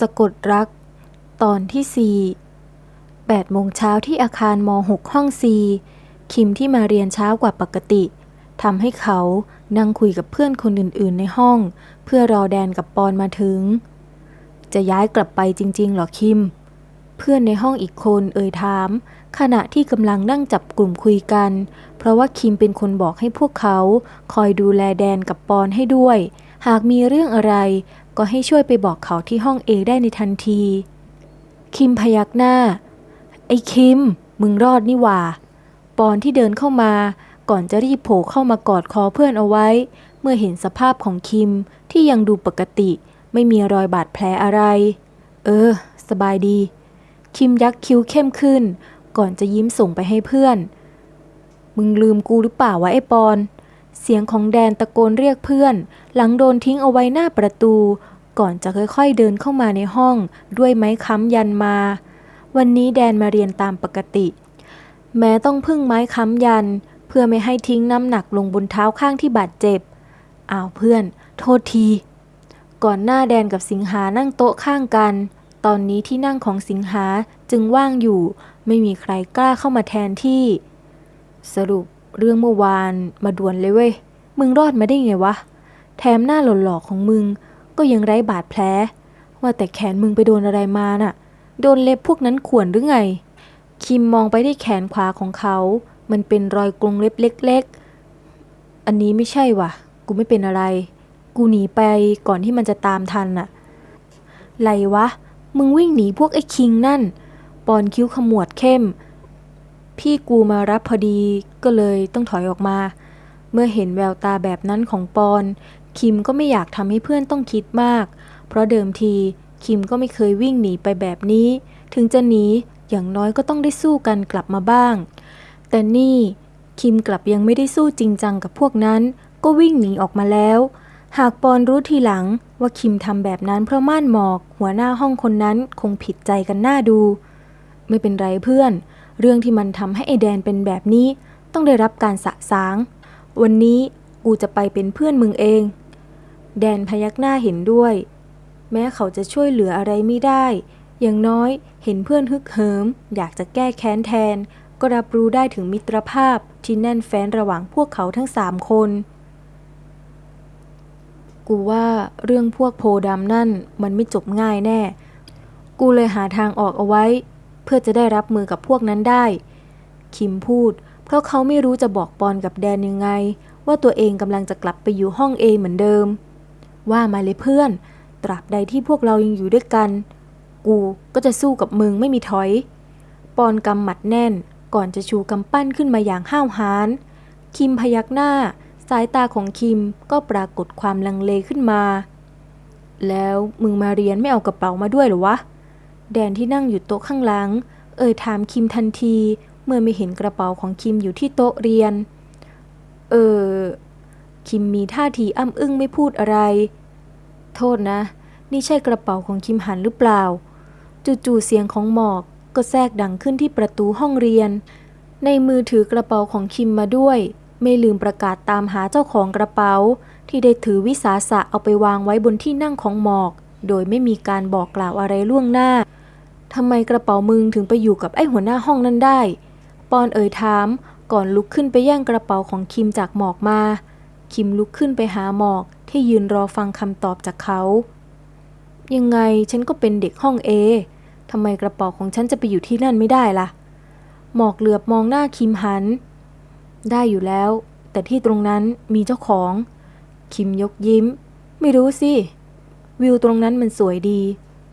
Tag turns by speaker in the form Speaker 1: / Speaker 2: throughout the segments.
Speaker 1: สะกดรัก ตอนที่ 4 8โมงเช้าที่อาคารม .6 ห้อง C คิมที่มาเรียนเช้ากว่าปกติทำให้เขานั่งคุยกับเพื่อนคนอื่นๆในห้อง เพื่อรอแดนกับปอนมาถึง จะย้ายกลับไปจริงๆหรอคิม เพื่อนในห้องอีกคนเอ่ยถาม ขณะที่กำลังนั่งจับกลุ่มคุยกัน เพราะว่าคิมเป็นคนบอกให้พวกเขา คอยดูแลแดนกับปอนให้ด้วย หากมีเรื่องอะไร ก็ให้ช่วยไปบอกเขาที่ห้องเอได้ในทันที คิมพยักหน้า ไอ้คิม มึงรอดนี่หว่า ปอนที่เดินเข้ามา ก่อนจะรีบโผล่เข้ามากอดคอเพื่อนเอาไว้ เมื่อเห็นสภาพของคิมที่ยังดูปกติ ไม่มีรอยบาดแผลอะไร เออ สบายดี คิมยักคิ้วเข้มขึ้น ก่อนจะยิ้มส่งไปให้เพื่อน มึงลืมกูหรือเปล่าวะไอ้ปอน เสียงของแดนตะโกนเรียกเพื่อน หลังโดนทิ้งเอาไว้หน้าประตู ก่อนจะค่อยๆเดินเข้ามาในห้อง ด้วยไม้ค้ำยันมา วันนี้แดนมาเรียนตามปกติ แม้ต้องพึ่งไม้ค้ำยัน เพื่อไม่ให้ทิ้งน้ำหนักลงบนเท้าข้างที่บาดเจ็บอ้าวเพื่อน โทษที ก่อนหน้าแดนกับสิงหานั่งโต๊ะข้างกัน ตอนนี้ที่นั่งของสิงหาจึงว่างอยู่ ไม่มีใครกล้าเข้ามาแทนที่ สรุป เรื่องเมื่อวานมาด่วนเลยเว้ย มึงรอดมาได้ไงวะ แถมหน้าหล่อๆของมึง ก็ยังไร้บาดแผล ว่าแต่แขนมึงไปโดนอะไรมาน่ะ โดนเล็บพวกนั้นข่วนหรือไง คิมมองไปที่แขนขวาของเขา มันเป็นรอยกรงเล็บเล็ก ๆ อันนี้ไม่ใช่วะกูไม่เป็นอะไร กูหนีไปก่อนที่มันจะตามทันน่ะ ไรวะ มึงวิ่งหนีพวกไอ้คิงนั่น ปอนคิ้วขมวดเข้ม พี่กูมารับพอดีก็เลยต้องถอยออกมา เมื่อเห็นแววตาแบบนั้นของปอน คิมก็ไม่อยากทำให้เพื่อนต้องคิดมาก เพราะเดิมทีคิมก็ไม่เคยวิ่งหนีไปแบบนี้ ถึงจะหนีอย่างน้อยก็ต้องได้สู้กันกลับมาบ้าง แต่นี่คิมกลับยังไม่ได้สู้จริงจังกับพวกนั้น ก็วิ่งหนีออกมาแล้ว หากปอนรู้ทีหลังว่าคิมทำแบบนั้นเพราะม่านหมอก หัวหน้าห้องคนนั้นคงผิดใจกันหน้าดู ไม่เป็นไรเพื่อน เรื่องที่มันทำให้ไอแดนเป็นแบบนี้ ต้องได้รับการสะสาง วันนี้กูจะไปเป็นเพื่อนมึงเอง แดนพยักหน้าเห็นด้วย แม้เขาจะช่วยเหลืออะไรไม่ได้ อย่างน้อยเห็นเพื่อนฮึกเหิม อยากจะแก้แค้นแทน ก็รับรู้ได้ถึงมิตรภาพที่แน่นแฟ้นระหว่างพวกเขาทั้งสามคน กูว่าเรื่องพวกโพดำนั่นมันไม่จบง่ายแน่ กูเลยหาทางออกเอาไว้ พื่อจะได้รับมือกับพวกนั้นได้ คิมพูด เพราะเขาไม่รู้จะบอกปอนกับแดนยังไง ว่าตัวเองกำลังจะกลับไปอยู่ห้องเอเหมือนเดิม ว่ามาเลยเพื่อน ตราบใดที่พวกเรายังอยู่ด้วยกัน กูก็จะสู้กับมึงไม่มีถอย ปอนกำหมัดแน่น ก่อนจะชูกำปั้นขึ้นมาอย่างห้าวหาญคิมพยักหน้า สายตาของคิมก็ปรากฏความลังเลขึ้นมา แล้วมึงมาเรียนไม่เอากระเป๋ามาด้วยหรอวะ แดนที่นั่งอยู่โต๊ะข้างหลัง เอ่ยถามคิมทันที เมื่อไม่เห็นกระเป๋าของคิมอยู่ที่โต๊ะเรียน เออ คิมมีท่าทีอ้ำอึ้งไม่พูดอะไร โทษนะ นี่ใช่กระเป๋าของคิมหันหรือเปล่า จู่ๆเสียงของหมอกก็แทรกดังขึ้นที่ประตูห้องเรียน ในมือถือกระเป๋าของคิมมาด้วย ไม่ลืมประกาศตามหาเจ้าของกระเป๋า ที่ได้ถือวิสาสะเอาไปวางไว้บนที่นั่งของหมอก โดยไม่มีการบอกกล่าวอะไรล่วงหน้า ทำไมกระเป๋ามึงถึงไปอยู่กับไอ้หัวหน้าห้องนั้นได้ ปอนเอ่ยถาม ก่อนลุกขึ้นไปแย่งกระเป๋าของคิมจากหมอกมา คิมลุกขึ้นไปหาหมอกที่ยืนรอฟังคำตอบจากเขา ยังไงฉันก็เป็นเด็กห้องเอทำไมกระเป๋าของฉันจะไปอยู่ที่นั่นไม่ได้ล่ะ หมอกเหลือบมองหน้าคิมหัน ได้อยู่แล้ว แต่ที่ตรงนั้นมีเจ้าของ คิมยกยิ้ม ไม่รู้สิ วิวตรงนั้นมันสวยดี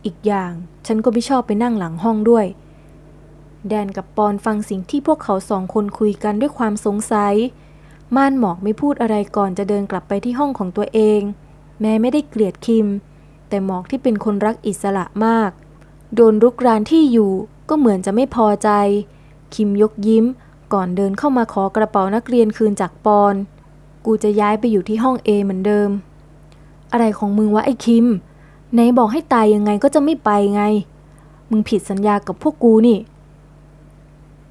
Speaker 1: อีกอย่าง ฉันก็ไม่ชอบไปนั่งหลังห้องด้วย แดนกับปอนฟังสิ่งที่พวกเขาสองคนคุยกันด้วยความสงสัย ม่านหมอกไม่พูดอะไรก่อนจะเดินกลับไปที่ห้องของตัวเอง แม้ไม่ได้เกลียดคิม แต่หมอกที่เป็นคนรักอิสระมาก โดนรุกรานที่อยู่ก็เหมือนจะไม่พอใจ คิมยกยิ้ม ก่อนเดินเข้ามาขอกระเป๋านักเรียนคืนจากปอน กูจะย้ายไปอยู่ที่ห้องเอเหมือนเดิม อะไรของมึงวะไอ้คิม ไหนบอกให้ตายยังไงก็จะไม่ไปไง มึงผิดสัญญากับพวกกูนี่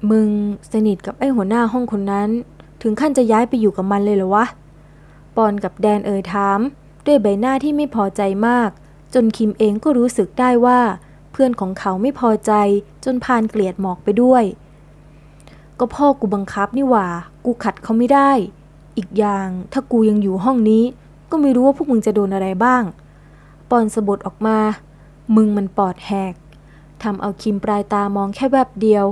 Speaker 1: มึงสนิทกับไอ้หัวหน้าห้องคนนั้น ถึงขั้นจะย้ายไปอยู่กับมันเลยเหรอวะ ปอนกับแดนเอ่ยถาม ด้วยใบหน้าที่ไม่พอใจมาก จนคิมเองก็รู้สึกได้ว่า เพื่อนของเขาไม่พอใจจนพานเกลียดหมอกไปด้วย ก็พ่อกูบังคับนี่หว่า กูขัดเขาไม่ได้ อีกอย่างถ้ากูยังอยู่ห้องนี้ ก็ไม่รู้ว่าพวกมึงจะโดนอะไรบ้าง ปอนสะบดออกมา มึงมันปอดแหกทำเอาคิมปลายตามองแค่แวบเดียว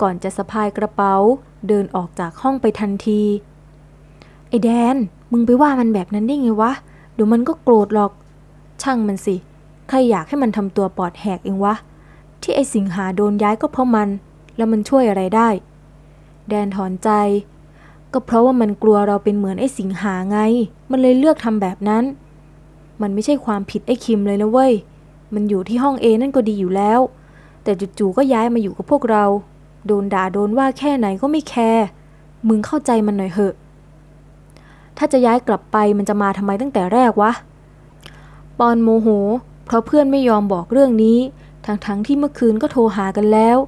Speaker 1: ก่อนจะสะพายกระเป๋า เดินออกจากห้องไปทันที ไอแดน มึงไปว่ามันแบบนั้นได้ไงวะ เดี๋ยวมันก็โกรธหรอก ช่างมันสิ ใครอยากให้มันทำตัวปอดแหกเองวะ ที่ไอสิงหาโดนย้ายก็เพราะมัน แล้วมันช่วยอะไรได้ แดนถอนใจ ก็เพราะว่ามันกลัวเราเป็นเหมือนไอสิงหาไง มันเลยเลือกทำแบบนั้น มันไม่ใช่ความผิดไอ้คิมเลยนะเว้ย มันอยู่ที่ห้องเอนั่นก็ดีอยู่แล้ว แต่จู่ๆก็ย้ายมาอยู่กับพวกเรา โดนด่าโดนว่าแค่ไหนก็ไม่แคร์ มึงเข้าใจมันหน่อยเหอะ ถ้าจะย้ายกลับไปมันจะมาทำไมตั้งแต่แรกวะ ปอนโมโห เพราะเพื่อนไม่ยอมบอกเรื่องนี้ ทั้งๆทที่เมื่อคืนก็โทรหากันแล้ว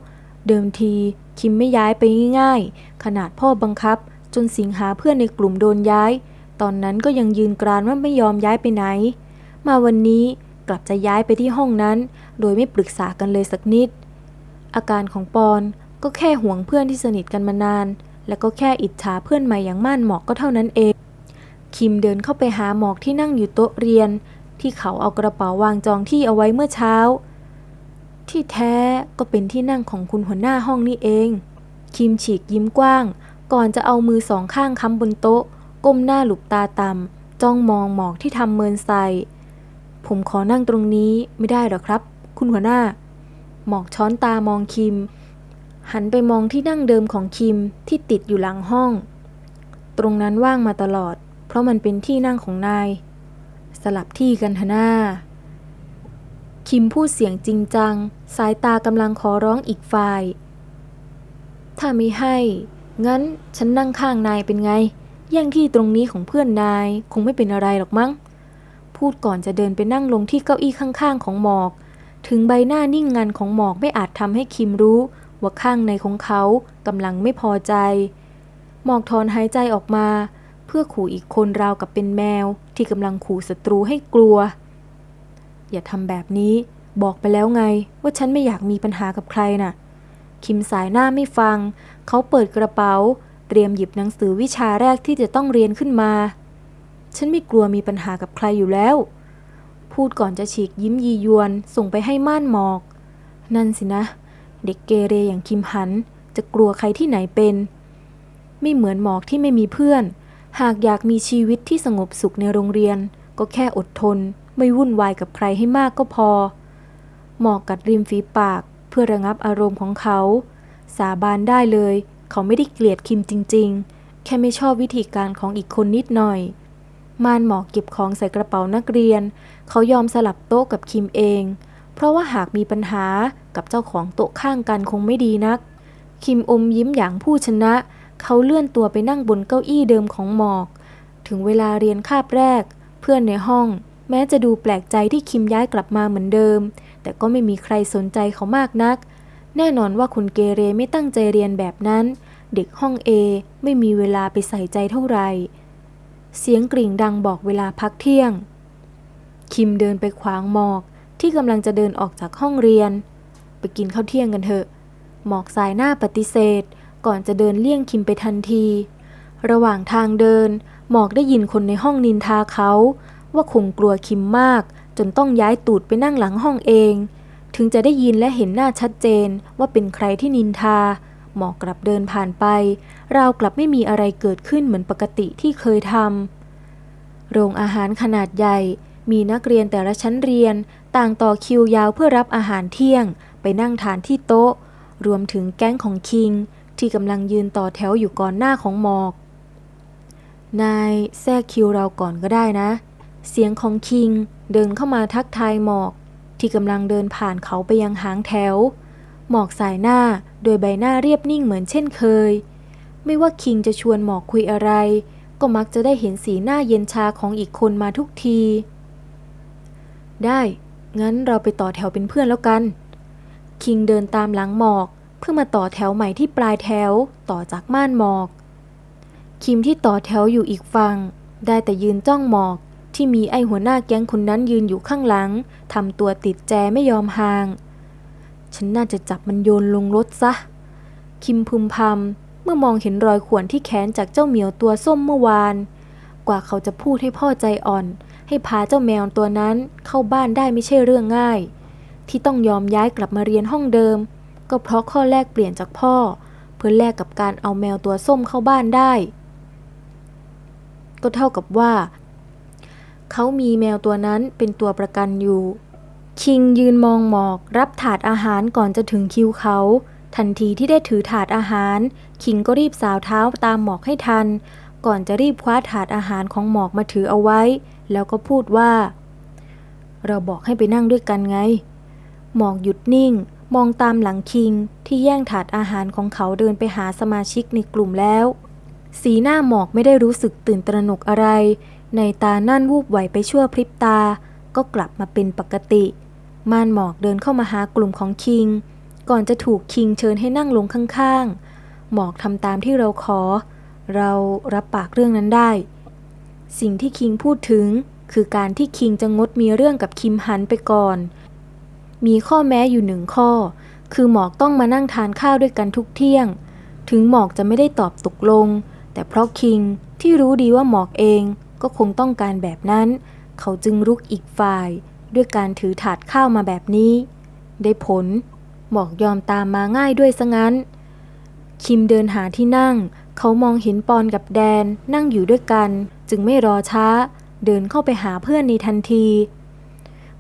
Speaker 1: เดิมทีคิมไม่ย้ายไปง่ายๆ ขนาดพ่อบังคับ จนสิงหาเพื่อนในกลุ่มโดนย้าย ตอนนั้นก็ยังยืนกรานว่าไม่ยอมย้ายไปไหน มาวันนี้กลับจะย้ายไปที่ห้องนั้น โดยไม่ปรึกษากันเลยสักนิด อาการของปอนก็แค่ห่วงเพื่อนที่สนิทกันมานาน แล้วก็แค่อิจฉาเพื่อนใหม่อย่างม่านหมอกก็เท่านั้นเอง คิมเดินเข้าไปหาหมอกที่นั่งอยู่โต๊ะเรียน ที่เขาเอากระเป๋าวางจองที่เอาไว้เมื่อเช้า ที่แท้ก็เป็นที่นั่งของคุณหัวหน้าห้องนี่เอง คิมฉีกยิ้มกว้าง ก่อนจะเอามือสองข้างค้ำบนโต๊ะ ก้มหน้าหลุบตาต่ำจ้องมองหมอกที่ทำเมินใส่ผมขอนั่งตรงนี้ไม่ได้หรอครับ คุณหัวหน้า หมอกช้อนตามองคิม หันไปมองที่นั่งเดิมของคิมที่ติดอยู่หลังห้อง ตรงนั้นว่างมาตลอด เพราะมันเป็นที่นั่งของนาย สลับที่กันเถอะหน้าคิมพูดเสียงจริงจัง สายตากำลังขอร้องอีกฝ่าย ถ้าไม่ให้ งั้นฉันนั่งข้างนายเป็นไง แย่งที่ตรงนี้ของเพื่อนนายคงไม่เป็นอะไรหรอกมั้ง พูดก่อนจะเดินไปนั่งลงที่เก้าอี้ข้างๆของหมอก ถึงใบหน้านิ่งงันของหมอกไม่อาจทำให้คิมรู้ว่าข้างในของเขากำลังไม่พอใจ หมอกถอนหายใจออกมา เพื่อขู่อีกคนราวกับเป็นแมว ที่กำลังขู่ศัตรูให้กลัว อย่าทำแบบนี้ บอกไปแล้วไง ว่าฉันไม่อยากมีปัญหากับใครน่ะ คิมสายหน้าไม่ฟัง เขาเปิดกระเป๋า เตรียมหยิบหนังสือวิชาแรกที่จะต้องเรียนขึ้นมา ฉันไม่กลัวมีปัญหากับใครอยู่แล้ว พูดก่อนจะฉีกยิ้มยียวนส่งไปให้ม่านหมอก นั่นสินะ เด็กเกเรอย่างคิมหัน จะกลัวใครที่ไหนเป็น ไม่เหมือนหมอกที่ไม่มีเพื่อน หากอยากมีชีวิตที่สงบสุขในโรงเรียน ก็แค่อดทน ไม่วุ่นวายกับใครให้มากก็พอ หมอกกัดริมฝีปากเพื่อระงับอารมณ์ของเขา สาบานได้เลย เขาไม่ได้เกลียดคิมจริง ๆ แค่ไม่ชอบวิธีการของอีกคนนิดหน่อย มานหมอกเก็บของใส่กระเป๋านักเรียน เขายอมสลับโต๊ะกับคิมเอง เพราะว่าหากมีปัญหากับเจ้าของโต๊ะข้างกันคงไม่ดีนัก คิมอมยิ้มอย่างผู้ชนะ เขาเลื่อนตัวไปนั่งบนเก้าอี้เดิมของหมอก ถึงเวลาเรียนคาบแรก เพื่อนในห้อง แม้จะดูแปลกใจที่คิมย้ายกลับมาเหมือนเดิม แต่ก็ไม่มีใครสนใจเขามากนัก แน่นอนว่าคุณเกเรไม่ตั้งใจเรียนแบบนั้น เด็กห้องเอไม่มีเวลาไปใส่ใจเท่าไหร่ เสียงกริ่งดังบอกเวลาพักเที่ยง คิมเดินไปขวางหมอกที่กำลังจะเดินออกจากห้องเรียน ไปกินข้าวเที่ยงกันเถอะ หมอกสายหน้าปฏิเสธ ก่อนจะเดินเลี่ยงคิมไปทันที ระหว่างทางเดิน หมอกได้ยินคนในห้องนินทาเขา ว่าคงกลัวคิมมาก จนต้องย้ายตูดไปนั่งหลังห้องเอง ถึงจะได้ยินและเห็นหน้าชัดเจนว่าเป็นใครที่นินทา หมอกกลับเดินผ่านไป เรากลับไม่มีอะไรเกิดขึ้นเหมือนปกติที่เคยทำโรงอาหารขนาดใหญ่ มีนักเรียนแต่ละชั้นเรียน ต่างต่อคิวยาวเพื่อรับอาหารเที่ยง ไปนั่งทานที่โต๊ะ รวมถึงแก๊งของคิง ที่กำลังยืนต่อแถวอยู่ก่อนหน้าของหมอก นายแทรกคิวเราก่อนก็ได้นะ เสียงของคิงเดินเข้ามาทักทายหมอก ที่กำลังเดินผ่านเขาไปยังหางแถว หมอกสายหน้าโดยใบหน้าเรียบนิ่งเหมือนเช่นเคย ไม่ว่าคิงจะชวนหมอกคุยอะไร ก็มักจะได้เห็นสีหน้าเย็นชาของอีกคนมาทุกที ได้ งั้นเราไปต่อแถวเป็นเพื่อนแล้วกัน คิงเดินตามหลังหมอก เพื่อมาต่อแถวใหม่ที่ปลายแถวต่อจากม่านหมอก คิมที่ต่อแถวอยู่อีกฝั่งได้แต่ยืนจ้องหมอก ที่มีไอหัวหน้าแก๊งคนนั้นยืนอยู่ข้างหลังทำตัวติดแจไม่ยอมห่าง ฉันน่าจะจับมันโยนลงรถซะ คิมพึมพำเมื่อมองเห็นรอยข่วนที่แขนจากเจ้าเหมียวตัวส้มเมื่อวาน กว่าเขาจะพูดให้พ่อใจอ่อน ให้พาเจ้าแมวตัวนั้นเข้าบ้านได้ไม่ใช่เรื่องง่าย ที่ต้องยอมย้ายกลับมาเรียนห้องเดิม ก็เพราะข้อแลกเปลี่ยนจากพ่อ เพื่อแลกกับการเอาแมวตัวส้มเข้าบ้านได้ ก็เท่ากับว่า เขามีแมวตัวนั้นเป็นตัวประกันอยู่ คิงยืนมองหมอกรับถาดอาหารก่อนจะถึงคิวเขา ทันทีที่ได้ถือถาดอาหาร คิงก็รีบสาวเท้าตามหมอกให้ทัน ก่อนจะรีบคว้าถาดอาหารของหมอกมาถือเอาไว้ แล้วก็พูดว่า เราบอกให้ไปนั่งด้วยกันไง หมอกหยุดนิ่ง มองตามหลังคิงที่แย่งถาดอาหารของเขาเดินไปหาสมาชิกในกลุ่มแล้ว สีหน้าหมอกไม่ได้รู้สึกตื่นตระหนกอะไร ในตานั่นวูบไหวไปชั่วพริบตา ก็กลับมาเป็นปกติ ม่านหมอกเดินเข้ามาหากลุ่มของคิง ก่อนจะถูกคิงเชิญให้นั่งลงข้างๆ หมอกทำตามที่เราขอ เรารับปากเรื่องนั้นได้ สิ่งที่คิงพูดถึง คือการที่คิงจะงดมีเรื่องกับคิมหันไปก่อน มีข้อแม้อยู่หนึ่งข้อ คือหมอกต้องมานั่งทานข้าวด้วยกันทุกเที่ยง ถึงหมอกจะไม่ได้ตอบตกลง แต่เพราะคิงที่รู้ดีว่าหมอกเอง ก็คงต้องการแบบนั้น เขาจึงรุกอีกฝ่าย ด้วยการถือถาดข้าวมาแบบนี้ ได้ผลหมอกยอมตามมาง่ายด้วยซะงั้น คิมเดินหาที่นั่ง เขามองเห็นปอนกับแดนนั่งอยู่ด้วยกัน จึงไม่รอช้า เดินเข้าไปหาเพื่อนในทันที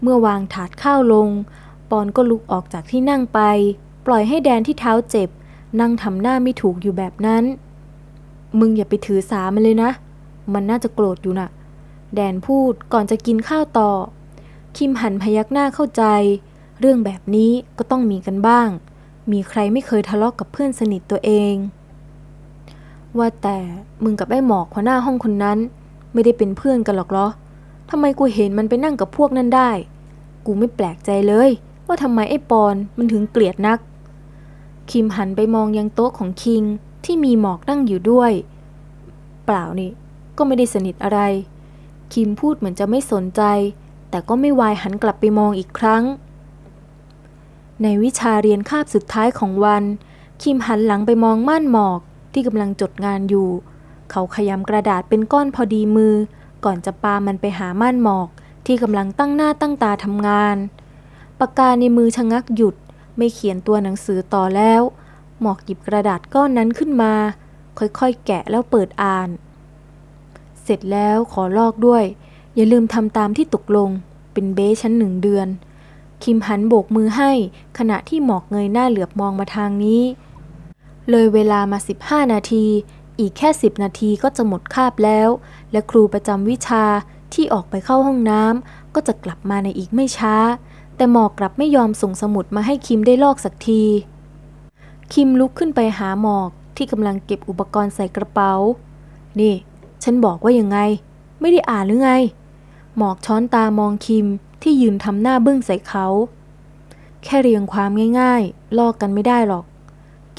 Speaker 1: เมื่อวางถาดข้าวลง ปอนก็ลุกออกจากที่นั่งไป ปล่อยให้แดนที่เท้าเจ็บ นั่งทำหน้าไม่ถูกอยู่แบบนั้นมึงอย่าไปถือสามันเลยนะ มันน่าจะโกรธอยู่น่ะ แดนพูดก่อนจะกินข้าวต่อ คิมหันพยักหน้าเข้าใจ เรื่องแบบนี้ก็ต้องมีกันบ้าง มีใครไม่เคยทะเลาะกกับเพื่อนสนิทตัวเอง ว่าแต่มึงกับไอ้หมอกหัวหน้าห้องคนนั้น ไม่ได้เป็นเพื่อนกันหรอกเหรอทำไมกูเห็นมันไปนั่งกับพวกนั้นได้ กูไม่แปลกใจเลย ว่าทำไมไอ้ปอนมันถึงเกลียดนัก คิมหันไปมองยังโต๊ะของคิงที่มีหมอกนั่งอยู่ด้วย เปล่านี่ ก็ไม่ได้สนิทอะไร คิมพูดเหมือนจะไม่สนใจ แต่ก็ไม่วายหันกลับไปมองอีกครั้ง ในวิชาเรียนคาบสุดท้ายของวัน คิมหันหลังไปมองม่านหมอกที่กำลังจดงานอยู่ เขาขยำกระดาษเป็นก้อนพอดีมือ ก่อนจะปามันไปหาม่านหมอกที่กำลังตั้งหน้าตั้งตาทำงาน ปากกาในมือชะงักหยุด ไม่เขียนตัวหนังสือต่อแล้ว หมอกหยิบกระดาษก้อนนั้นขึ้นมา ค่อยๆ แกะแล้วเปิดอ่าน เสร็จแล้วขอลอกด้วย อย่าลืมทำตามที่ตกลง เป็นเบ้ชั้นหนึ่งเดือน คิมหันโบกมือให้ขณะที่หมอกเงยหน้าเหลือบมองมาทางนี้ เลยเวลามา 15 นาที อีกแค่ 10 นาทีก็จะหมดคาบแล้ว และครูประจำวิชาที่ออกไปเข้าห้องน้ำก็จะกลับมาในอีกไม่ช้า แต่หมอกกลับไม่ยอมส่งสมุดมาให้คิมได้ลอกสักที คิมลุกขึ้นไปหาหมอกที่กำลังเก็บอุปกรณ์ใส่กระเป๋า นี่ ฉันบอกว่ายังไง ไม่ได้อ่านหรือไง หมอกช้อนตามองคิมที่ยืนทำหน้าบึ้งใส่เขา แค่เรียงความง่ายๆ ลอกกันไม่ได้หรอก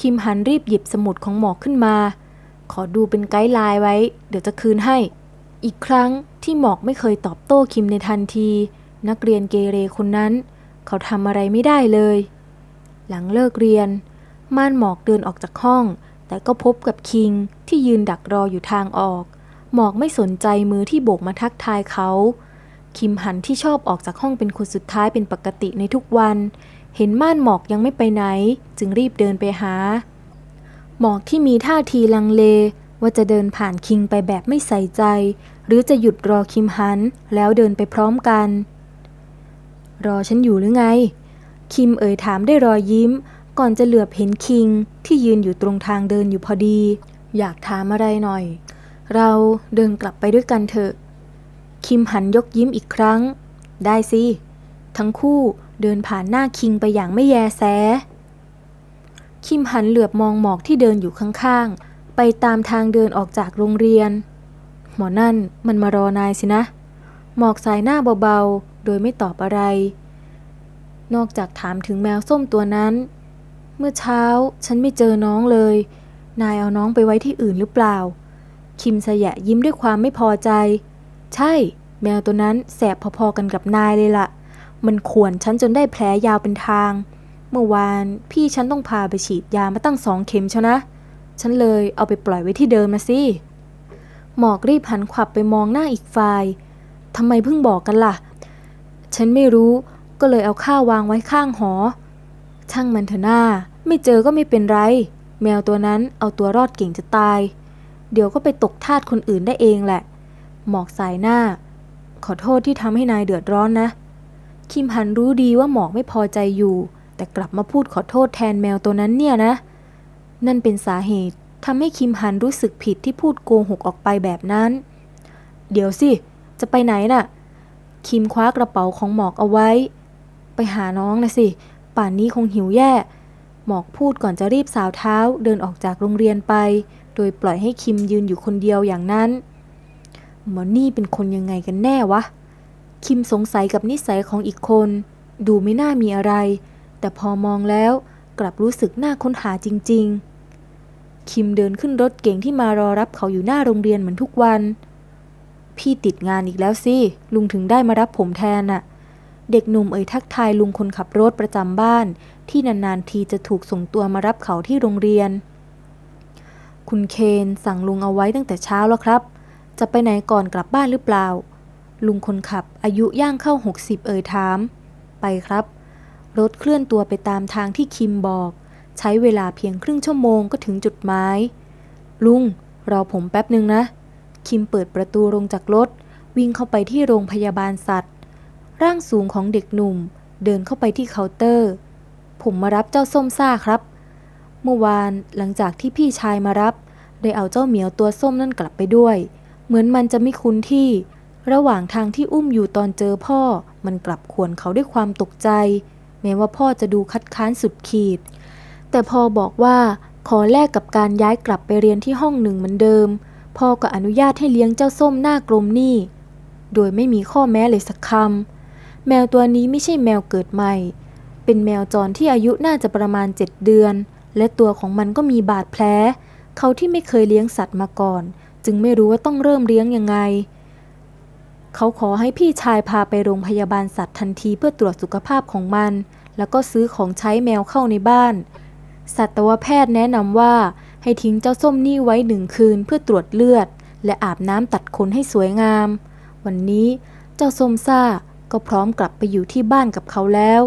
Speaker 1: คิมหันรีบหยิบสมุดของหมอกขึ้นมา ขอดูเป็นไกด์ไลน์ไว้ เดี๋ยวจะคืนให้ อีกครั้งที่หมอกไม่เคยตอบโต้คิมในทันที นักเรียนเกเรคนนั้น เขาทำอะไรไม่ได้เลย หลังเลิกเรียน ม่านหมอกเดินออกจากห้อง แต่ก็พบกับคิงที่ยืนดักรออยู่ทางออก หมอกไม่สนใจมือที่โบกมาทักทายเขา คิมหันที่ชอบออกจากห้องเป็นคนสุดท้ายเป็นปกติในทุกวัน เห็นม่านหมอกยังไม่ไปไหน จึงรีบเดินไปหา หมอกที่มีท่าทีลังเล ว่าจะเดินผ่านคิงไปแบบไม่ใส่ใจ หรือจะหยุดรอคิมหันแล้วเดินไปพร้อมกัน รอฉันอยู่หรือไง คิมเอ่ยถามได้รอยยิ้ม ก่อนจะเหลือบเห็นคิงที่ยืนอยู่ตรงทางเดินอยู่พอดี อยากถามอะไรหน่อย เราเดินกลับไปด้วยกันเถอะ คิมหันยกยิ้มอีกครั้ง ได้สิ ทั้งคู่เดินผ่านหน้าคิงไปอย่างไม่แยแส คิมหันเหลือบมองหมอกที่เดินอยู่ข้างๆ ไปตามทางเดินออกจากโรงเรียน หมอนั่นมันมารอนายสินะ หมอกสายหน้าเบาๆ โดยไม่ตอบอะไร นอกจากถามถึงแมวส้มตัวนั้น เมื่อเช้าฉันไม่เจอน้องเลย นายเอาน้องไปไว้ที่อื่นหรือเปล่า คิมสยะยิ้มด้วยความไม่พอใจ ใช่ แมวตัวนั้นแสบพอๆกันกับนายเลยล่ะ มันข่วนฉันจนได้แผลยาวเป็นทาง เมื่อวานพี่ฉันต้องพาไปฉีดยามาตั้งสองเข็มเชียวนะ ฉันเลยเอาไปปล่อยไว้ที่เดิมนะสิ หมอกรีบหันขวับไปมองหน้าอีกฝ่ายทำไมเพิ่งบอกกันล่ะ ฉันไม่รู้ก็เลยเอาข้าววางไว้ข้างหอ ช่างมันเถอะหน้า ไม่เจอก็ไม่เป็นไร แมวตัวนั้นเอาตัวรอดเก่งจะตาย เดี๋ยวก็ไปตกทาสคนอื่นได้เองแหละ หมอกสายหน้า ขอโทษที่ทำให้นายเดือดร้อนนะ คิมหันรู้ดีว่าหมอกไม่พอใจอยู่ แต่กลับมาพูดขอโทษแทนแมวตัวนั้นเนี่ยนะ นั่นเป็นสาเหตุทำให้คิมหันรู้สึกผิดที่พูดโกหกออกไปแบบนั้น เดี๋ยวสิ จะไปไหนน่ะ คิมคว้ากระเป๋าของหมอกเอาไว้ ไปหาน้องนะสิ ป่านนี้คงหิวแย่ หมอกพูดก่อนจะรีบสาวเท้าเดินออกจากโรงเรียนไป โดยปล่อยให้คิมยืนอยู่คนเดียวอย่างนั้นหมอนี่เป็นคนยังไงกันแน่วะ คิมสงสัยกับนิสัยของอีกคน ดูไม่น่ามีอะไร แต่พอมองแล้วกลับรู้สึกน่าค้นหาจริง ๆ คิมเดินขึ้นรถเก่งที่มารอรับเขาอยู่หน้าโรงเรียนเหมือนทุกวัน พี่ติดงานอีกแล้วสิ ลุงถึงได้มารับผมแทนน่ะ เด็กหนุ่มเอ่ยทักทายลุงคนขับรถประจำบ้าน ที่นานๆทีจะถูกส่งตัวมารับเขาที่โรงเรียน คุณเคนสั่งลุงเอาไว้ตั้งแต่เช้าแล้วครับ จะไปไหนก่อนกลับบ้านหรือเปล่า ลุงคนขับอายุย่างเข้า 60 เอ่ยถาม ไปครับ รถเคลื่อนตัวไปตามทางที่คิมบอก ใช้เวลาเพียงครึ่งชั่วโมงก็ถึงจุดหมาย ลุง รอผมแป๊บหนึ่งนะ คิมเปิดประตูลงจากรถ วิ่งเข้าไปที่โรงพยาบาลสัตว์ ร่างสูงของเด็กหนุ่ม เดินเข้าไปที่เคาน์เตอร์ ผมมารับเจ้าส้มซ่าครับ เมื่อวานหลังจากที่พี่ชายมารับ ได้เอาเจ้าเหมียวตัวส้มนั่นกลับไปด้วย เหมือนมันจะไม่คุ้นที่ ระหว่างทางที่อุ้มอยู่ตอนเจอพ่อ มันกลับขวนเขาด้วยความตกใจ แม้ว่าพ่อจะดูคัดค้านสุดขีด แต่พอบอกว่าขอแลกกับการย้ายกลับไปเรียนที่ห้องหนึ่งเหมือนเดิม พ่อก็อนุญาตให้เลี้ยงเจ้าส้มหน้ากลมนี่ โดยไม่มีข้อแม้เลยสักคำแมวตัวนี้ไม่ใช่แมวเกิดใหม่ เป็นแมวจรที่อายุน่าจะประมาณ 7 เดือน และตัวของมันก็มีบาดแผล เขาที่ไม่เคยเลี้ยงสัตว์มาก่อน จึงไม่รู้ว่าต้องเริ่มเลี้ยงยังไง เขาขอให้พี่ชายพาไปโรงพยาบาลสัตว์ทันทีเพื่อตรวจสุขภาพของมัน แล้วก็ซื้อของใช้แมวเข้าในบ้าน สัตวแพทย์แนะนำว่าให้ทิ้งเจ้าส้มนี่ไว้หนึ่งคืนเพื่อตรวจเลือด และอาบน้ำตัดขนให้สวยงาม วันนี้เจ้าส้มซ่าก็พร้อมกลับไปอยู่ที่บ้านกับเขาแล้ว